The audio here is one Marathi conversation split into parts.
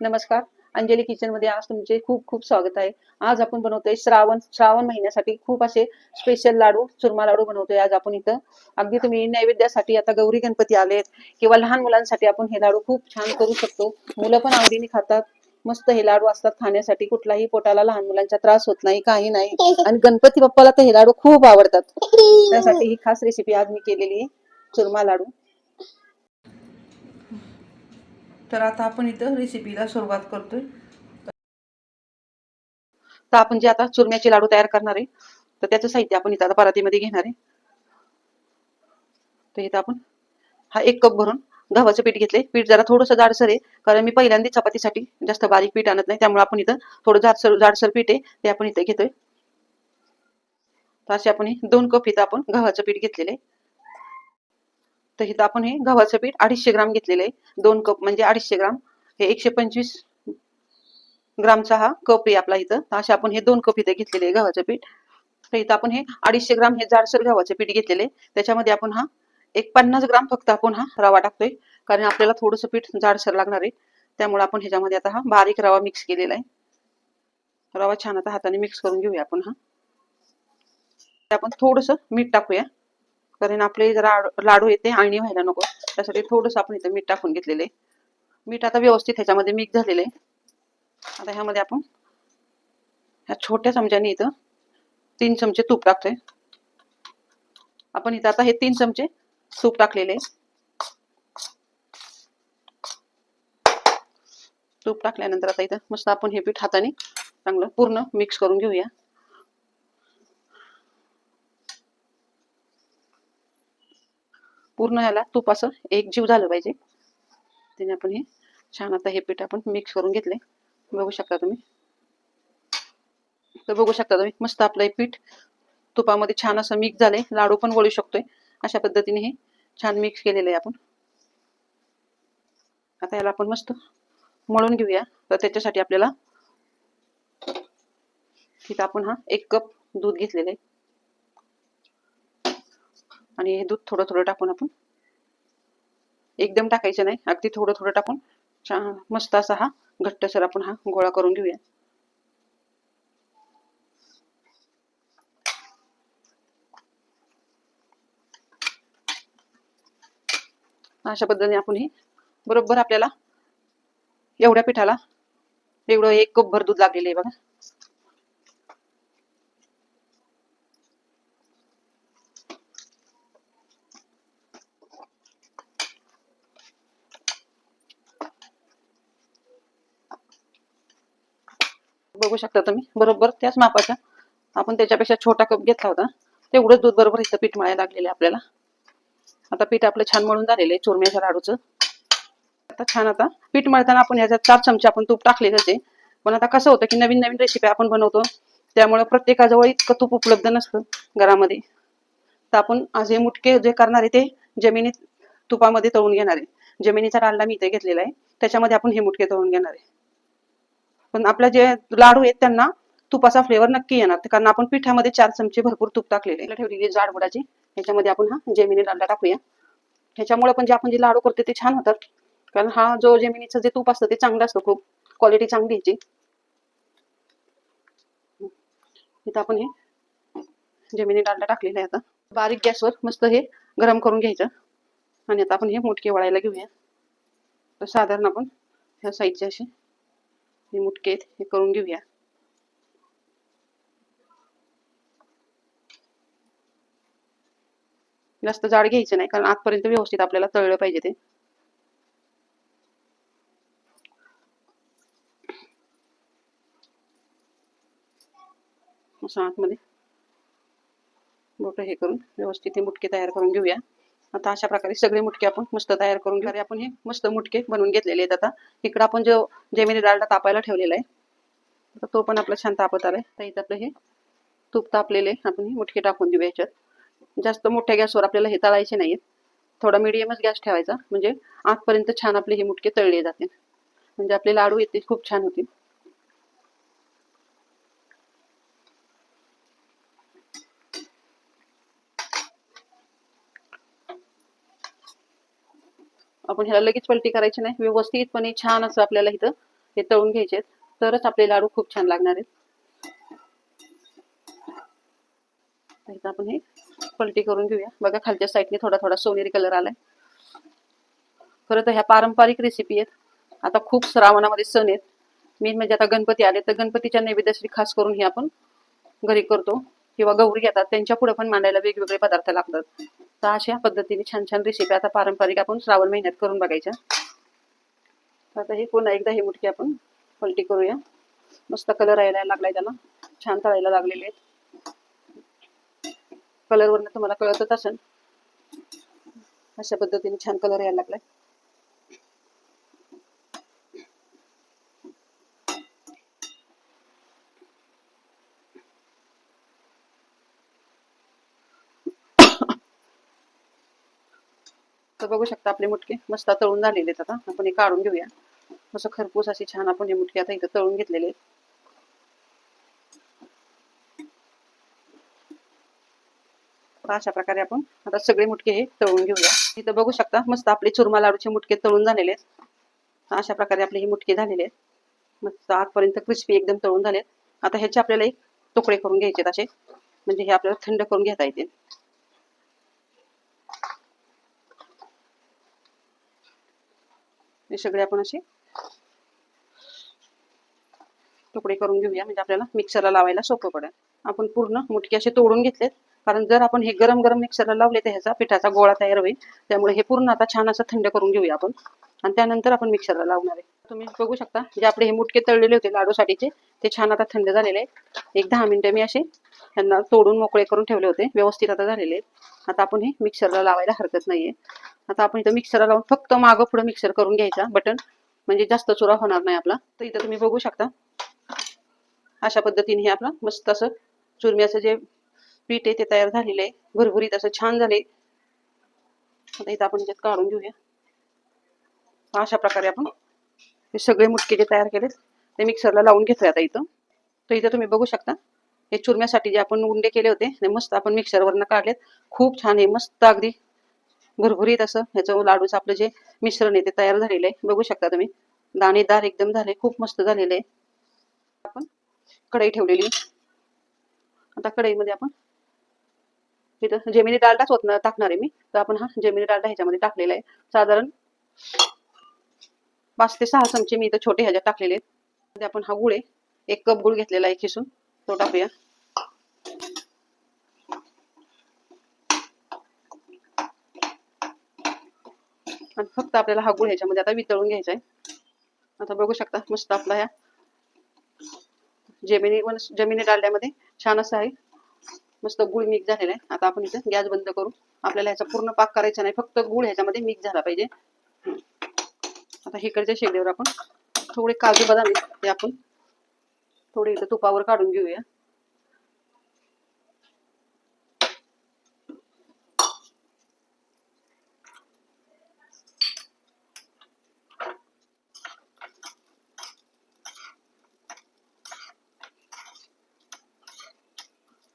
नमस्कार. अंजली किचनमध्ये आज तुमचे खूप खूप स्वागत आहे. आज आपण बनवतोय श्रावण श्रावण महिन्यासाठी खूप असे स्पेशल लाडू चुरमा लाडू बनवतोय आज आपण इथं. अगदी तुम्ही नैवेद्यासाठी आता गौरी गणपती आलेत किंवा लहान मुलांसाठी आपण हे लाडू खूप छान करू शकतो. मुलं पण आवडीने खातात. मस्त हे लाडू असतात खाण्यासाठी. कुठलाही पोटाला लहान मुलांचा त्रास होत नाही काही नाही. आणि गणपती बाप्पाला तर हे लाडू खूप आवडतात. त्यासाठी ही खास रेसिपी आज मी केलेली आहे. चुरमा लाडू. तर आता आपण इथं रेसिपीला सुरुवात करतोय. तर आपण जे आता चुरम्याचे लाडू तयार करणार आहे तर त्याचं साहित्य आपण इथं आता परातीमध्ये घेणार आहे. तर इथं आपण हा एक कप भरून गव्हाचं पीठ घेतले पीठ जरा थोडंसं जाडसर आहे कारण मी पहिल्यांदा चपातीसाठी जास्त बारीक पीठ आणत नाही त्यामुळे आपण इथं थोडं जाडसर जाडसर पीठ आहे ते आपण इथं घेतोय. तर असे आपण दोन कप इथं आपण गव्हाचं पीठ घेतलेलं आहे. तर इथं आपण हे गव्हाचं पीठ अडीचशे ग्राम घेतलेलं आहे. दोन कप म्हणजे अडीचशे ग्राम. हे एकशे पंचवीस ग्रामचा हा कप आहे आपला इथं. असे आपण हे दोन कप इथे घेतलेले आहे गव्हाचं पीठ. तर इथं आपण हे अडीचशे ग्राम हे जाडसर गव्हाचं पीठ घेतलेले आहे. त्याच्यामध्ये आपण हा एक पन्नास ग्राम फक्त आपण हा रवा टाकतोय. कारण आपल्याला थोडंसं पीठ जाडसर लागणार आहे. त्यामुळे आपण ह्याच्यामध्ये आता हा बारीक रवा मिक्स केलेला आहे. रवा छान आता हाताने मिक्स करून घेऊया आपण हा. आपण थोडंसं मीठ टाकूया. कारण आपले जरा लाडू येते आणि व्हायला नको. त्यासाठी थोडंसं आपण इथं मीठ टाकून घेतलेलं आहे. मीठ आता व्यवस्थित ह्याच्यामध्ये मिक्स झालेलं आहे. आता ह्यामध्ये आपण ह्या छोट्या चमच्याने इथं तीन चमचे तूप टाकतोय. आपण इथं आता हे तीन चमचे तूप टाकलेले तूप टाकल्यानंतर आता इथं मस्त आपण हे पीठ हाताने चांगलं पूर्ण मिक्स करून घेऊया. पूर्ण ह्याला तूप असं एक जीव झालं पाहिजे. त्याने आपण हे छान आता हे पीठ आपण मिक्स करून घेतले. बघू शकता तुम्ही. तर बघू शकता तुम्ही मस्त आपलं हे पीठ तुपामध्ये छान असं मिक्स झालंय. लाडू पण वळू शकतोय. अशा पद्धतीने हे छान मिक्स केलेलं आहे आपण. आता याला आपण मस्त मळून घेऊया. तर त्याच्यासाठी आपल्याला तिथं आपण हा एक कप दूध घेतलेलं आहे. आणि हे दूध थोडं थोडं टाकून आपण. एकदम टाकायचं नाही अगदी थोडं थोडं टाकून छान मस्त असा हा घट्टसर आपण हा गोळा करून घेऊया. अशा पद्धतीने आपण हे बरोबर आपल्याला एवढ्या पिठाला एवढं एक कप भर दूध लागलेलं आहे बघा. बघू शकता तुम्ही. बरोबर त्याच मापाचा. आपण त्याच्यापेक्षा छोटा कप घेतला होता. तेवढंच दूध बरोबर इथं पीठ मळायला लागलेलं आहे आपल्याला. आता पीठ आपलं छान मळून झालेलं आहे चुरम्याच्या लाडूचं. आता छान आता पीठ मळताना आपण याच्यात चार चमचे आपण तूप टाकलेलंच आहे. पण आता कसं होतं की नवीन नवीन रेसिपी आपण बनवतो त्यामुळे प्रत्येकाजवळ इतकं तूप उपलब्ध नसतं घरामध्ये. तर आपण आज हे मुटके जे करणार आहे ते जमिनीत तुपामध्ये तळून घेणार आहे. जमिनीचा डालडा मी इथे घेतलेला आहे. त्याच्यामध्ये आपण हे मुटके तळून घेणार आहे. पण आपल्या जे लाडू आहेत त्यांना तुपाचा फ्लेवर नक्की येणार. कारण आपण पिठामध्ये चार चमचे भरपूर तूप टाकलेले ठेवलेली जाड बुडाची. ह्याच्यामध्ये आपण हा जेमिनी लाडला टाकूया. ह्याच्यामुळे पण जे आपण जे लाडू करते ते छान होतात. कारण हा जो जेमिनीचं जे तूप असतं ते चांगलं असतं. खूप क्वालिटी चांगली ह्याची इथं आपण हे जमिनी डालडा टाकलेला आहे आता. बारीक गॅसवर मस्त हे गरम करून घ्यायचं. आणि आता आपण हे मोठके वळायला घेऊया. तर साधारण आपण ह्या साईजचे असे हे मुटके आहेत हे करून घेऊया. जास्त जाड घ्यायचं नाही कारण आतपर्यंत व्यवस्थित आपल्याला तळलं पाहिजे ते. असं आतमध्ये. बोट हे करून व्यवस्थित हे मुटके तयार करून घेऊया. आता अशा प्रकारे सगळे मुटके आपण मस्त तयार करून घेऊया. आपण हे मस्त मुटके बनवून घेतलेले आहेत आता. इकडं आपण जो जेमिनी डालडा तापायला ठेवलेला आहे आता तो पण आपला छान तापत आलाय. तर इथं आपलं हे तूप तापलेले आपण हे मुटके टाकून देऊया याच्यात. जास्त मोठ्या गॅसवर आपल्याला हे तळायचे नाहीत थोडा मिडियमच गॅस ठेवायचा. म्हणजे आतपर्यंत छान आपले हे मुटके तळले जातील. म्हणजे आपले लाडू येते खूप छान होतील. आपण ह्याला लगेच पलटी करायची नाही. व्यवस्थितपणे छान असं आपल्याला इथं हे तळून घ्यायचे तरच आपले लाडू खूप छान लागणार आहेत. आपण हे पलटी करून घेऊया. बघा खालच्या साईडने थोडा थोडा सोनेरी कलर आलाय. खरं तर ह्या पारंपरिक रेसिपी आहेत. आता खूप श्रावणामध्ये सण आहेत. मेन म्हणजे आता गणपती आले तर गणपतीच्या नैवेद्यासाठी खास करून हे आपण घरी करतो. किंवा गौरी घेतात. त्यांच्या पुढे पण मांडायला वेगवेगळे पदार्थ लागतात. तर अशा पद्धतीने छान छान रेसिपी आता पारंपरिक आपण श्रावण महिन्यात करून बघायच्या. आता हे पुन्हा एकदा हे मुटके आपण पलटी करूया. मस्त कलर यायला लागलाय त्याला. छान तळायला लागलेले आहेत. कलरवरनं तुम्हाला कळतच असेल. अशा पद्धतीने छान कलर यायला लागलाय. तर बघू शकता आपले मुटके मस्त तळून झालेले आहेत आता. आपण हे काढून घेऊया. असं खरपूस अशी छान आपण हे मुटके आता इथं तळून घेतलेले आहेत. अशा प्रकारे आपण आता सगळे मुटके हे तळून घेऊया. इथं बघू शकता मस्त आपले चुरमा लाडूचे मुटके तळून झालेले आहेत. अशा प्रकारे आपले हे मुटके झालेले आहेत. मस्त आजपर्यंत क्रिस्पी एकदम तळून झालेत. आता ह्याचे आपल्याला एक तुकडे करून घ्यायचे आहेत असे. म्हणजे हे आपल्याला थंड करून घेता येतील. हे सगळे आपण असे तुकडे करून घेऊया. म्हणजे आपल्याला मिक्सरला लावायला सोपं पडेल. आपण पूर्ण मुटके असे तोडून घेतलेत. कारण जर आपण हे गरम गरम मिक्सरला लावले तर ह्याचा पिठाचा गोळा तयार होईल. त्यामुळे हे पूर्ण आता छान असं थंड करून घेऊया आपण. आणि त्यानंतर आपण मिक्सरला लावणार आहे. तुम्ही बघू शकता जे आपले हे मुटके तळलेले होते लाडूसाठीचे ते छान आता थंड झालेले आहेत. एक दहा मिनिटं मी असे ह्यांना तोडून मोकळे करून ठेवले होते. व्यवस्थित आता झालेले आहेत. आता आपण हे मिक्सरला लावायला हरकत नाहीये. आता आपण इथं मिक्सरला लावून फक्त मागं पुढं मिक्सर करून घ्यायचा. बटन म्हणजे जास्त चुरा होणार नाही आपला. तर इथं तुम्ही बघू शकता. अशा पद्धतीने हे आपलं मस्त असं चुरम्याचं जे पीठ आहे ते तयार झालेलं आहे. भरभरीत असं छान झाले. आता इथं आपण याच्यात काढून घेऊया. अशा प्रकारे आपण हे सगळे मुटके जे तयार केलेत ते मिक्सरला लावून घेतोय आता इथं. तर इथं तुम्ही बघू शकता हे चुरम्यासाठी जे आपण उंडे केले होते ते मस्त आपण मिक्सरवरनं काढलेत. खूप छान आहे मस्त अगदी भरभरीत असं ह्याचं लाडूचं आपलं जे मिश्रण आहे ते तयार झालेलं आहे. बघू शकता तुम्ही. दाणेदार एकदम झाले खूप मस्त झालेले आहे. आपण कढई ठेवलेली. आता कढईमध्ये आपण तिथं जेमिनी डालडाच होत टाकणार आहे मी. तर आपण हा जेमिनी डालडा ह्याच्यामध्ये टाकलेला आहे. साधारण पाच ते सहा चमचे मी इथं छोटे ह्याच्यात टाकलेले आहेत. आपण हा गुळ आहे. एक कप गुळ घेतलेला आहे खिसून. तो टाकूया. आणि फक्त आपल्याला हा गुळ ह्याच्यामध्ये आता वितळून घ्यायचा आहे आता बघू शकता मस्त आपला ह्या जमिनी वन जमिनी डालड्यामध्ये छान असं आहे. मस्त गुळ मिक्स झालेला आहे. आता आपण इथं गॅस बंद करू. आपल्याला ह्याचा पूर्ण पाक करायचा नाही. फक्त गुळ ह्याच्यामध्ये मिक्स झाला पाहिजे. आता आता इकडच्या शेगडीवर आपण थोडे काजू बदाम ते आपण थोडे इथं तुपावर काढून घेऊया.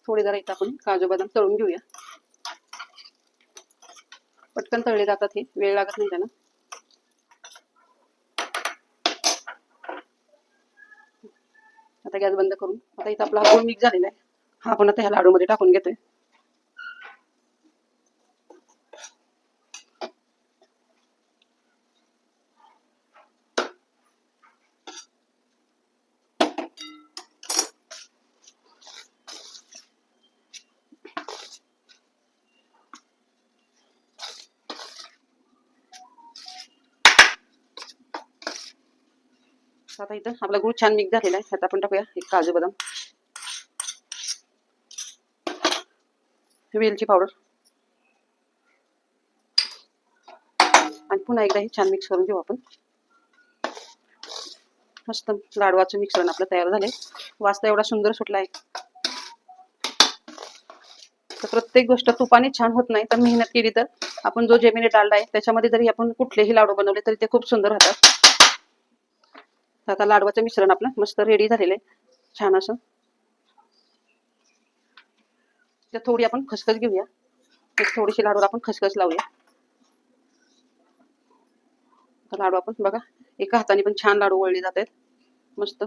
थोडे जरा इथं आपण काजू बदाम तळून घेऊया. पटकन तळले जातात हे. वेळ लागत नाही त्याला. आता गॅस बंद करून. आता इथं आपला हा गुळ मिक्स झालेला आहे. हा आपण आता ह्या लाडूमध्ये टाकून घेतोय. आता इथं आपला गुळ छान मिक्स झालेला आहे. आता आपण टाकूया एक काजू बदाम. वेलची पावडर आणि पुन्हा एकदा हे छान मिक्स करून घेऊ आपण. मस्त लाडवाचं मिश्रण आपलं तयार झालंय. वाजता एवढा सुंदर सुटला आहे तर प्रत्येक गोष्ट तुपाने छान होत नाही तर मेहनत केली तर. आपण जो जेमिनी डालडा आहे त्याच्यामध्ये जरी आपण कुठलेही लाडू बनवले तरी ते खूप सुंदर राहतात. तर आता लाडवाचं मिश्रण आपलं मस्त रेडी झालेलं आहे. छान असं. तर थोडी आपण खसखस घेऊया. थोडीशी लाडूला आपण खसखस लावूया. तर लाडू आपण बघा एका हाताने पण छान लाडू वळले जात आहेत. मस्त.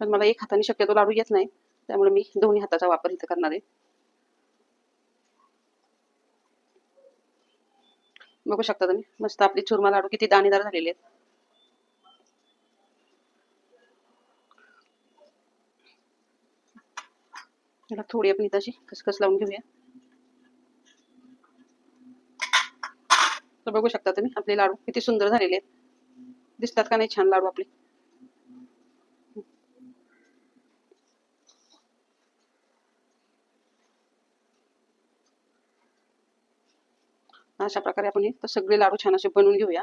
पण मला एक हाताने शक्यतो लाडू येत नाही. त्यामुळे मी दोन्ही हाताचा वापर इथं करणार आहे. बघू शकता तुम्ही. मस्त आपली चुरमा लाडू किती दाणेदार झालेले आहेत. याला थोडी आपण इथं अशी खसखस लावून घेऊया. तर बघू शकता तुम्ही आपले लाडू किती सुंदर झालेले आहेत. दिसतात का नाही छान लाडू आपले? अशा प्रकारे आपण तर सगळे लाडू छान असे बनवून घेऊया.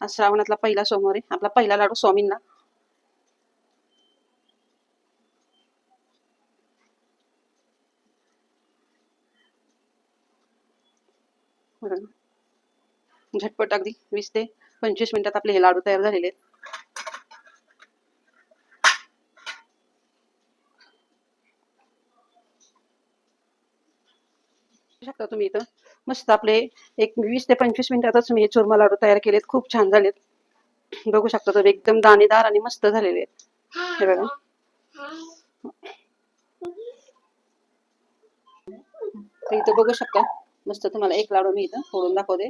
आज श्रावणातला पहिला सोमवार आहे. आपला पहिला लाडू स्वामींना बघा. झटपट अगदी वीस ते पंचवीस मिनिटात आपले हे लाडू तयार झालेले आहेत. शकता तुम्ही इथं. मस्त आपले एक वीस ते पंचवीस मिनिटातच मी हे चुरमा लाडू तयार केलेत. खूप छान झालेत. बघू शकता तुम्ही एकदम दाणेदार आणि मस्त झालेले आहेत. हे बघा. इथं बघू शकता. मस्त तुम्हाला एक लाडू मी इथं फोडून दाखवते.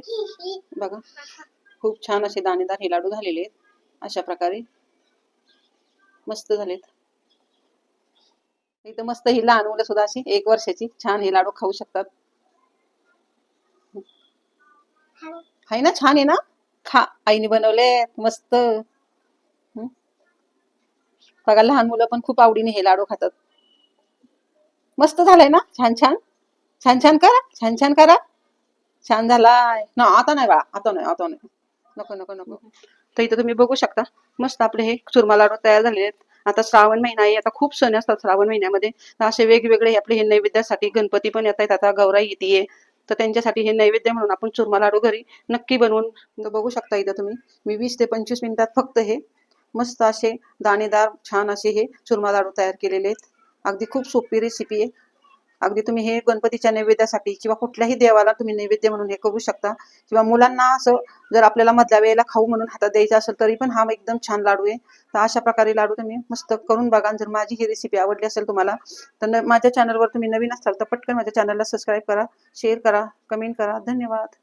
बघा खूप छान असे दाणेदार हे लाडू झालेले आहेत. अशा प्रकारे मस्त झालेत. इथं मस्त ही लहान मुलं सुद्धा अशी एक वर्षाची छान हे लाडू खाऊ शकतात. आहे ना छान आहे ना? खा आईने बनवले मस्त. बघा लहान मुलं पण खूप आवडीने हे लाडू खातात. मस्त झालंय ना? छान छान? छान छान करा छान छान करा. छान झालाय. ना आता नाही बाळा आता नाही आता नाही. नको नको नको. तर इथं तुम्ही बघू शकता. मस्त आपले हे चुरमा लाडू तयार झालेले आहेत. आता श्रावण महिना आहे आता खूप सण असतात श्रावण महिन्यामध्ये. असे वेगवेगळे आपले हे नैवेद्यासाठी गणपती पण येत आहेत आता गौराई येते तर त्यांच्यासाठी हे नैवेद्य म्हणून आपण चुरमा लाडू घरी नक्की बनवून तर बघू शकता इथं तुम्ही. मी वीस ते पंचवीस मिनिटात फक्त हे मस्त असे दाणेदार छान असे हे चुरमा लाडू तयार केलेले आहेत. अगदी खूप सोपी रेसिपी आहे. अगदी तुम्ही हे गणपतीच्या नैवेद्यासाठी किंवा कुठल्याही देवाला तुम्ही नैवेद्य म्हणून हे करू शकता. किंवा मुलांना असं जर आपल्याला मधल्या वेळेला खाऊ म्हणून हातात द्यायचा असेल तरी पण हा एकदम छान लाडू आहे. तर अशा प्रकारे लाडू तुम्ही मस्त करून बघा. जर माझी ही रेसिपी आवडली असेल तुम्हाला तर माझ्या चॅनलवर तुम्ही नवीन असाल तर पटकन माझ्या चॅनलला सबस्क्राईब करा शेअर करा कमेंट करा. धन्यवाद.